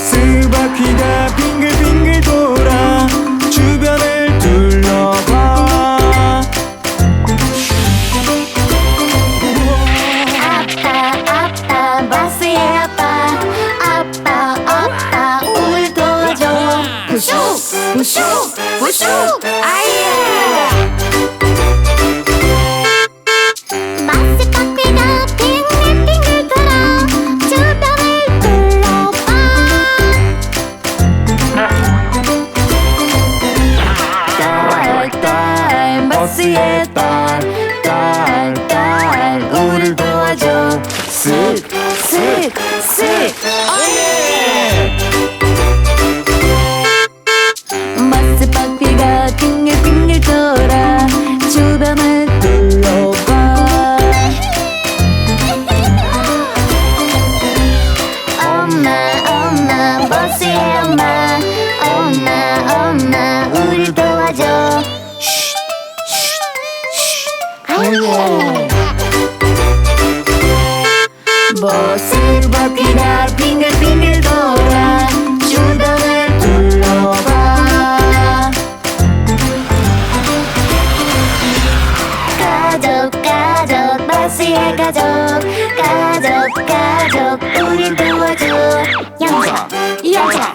가스바퀴가 빙글빙글 돌아 주변을 둘러봐. 아빠 아빠 마스의 아빠. 아빠 아빠 우물 도줘. 우슈 우슈 우슈. 아예 sociedad. 아예 버스 바퀴가 빙글빙글 돌아 주변을 둘러봐. 가족 가족 버스의 가족. 가족 가족 우릴 도와줘. 영자 영자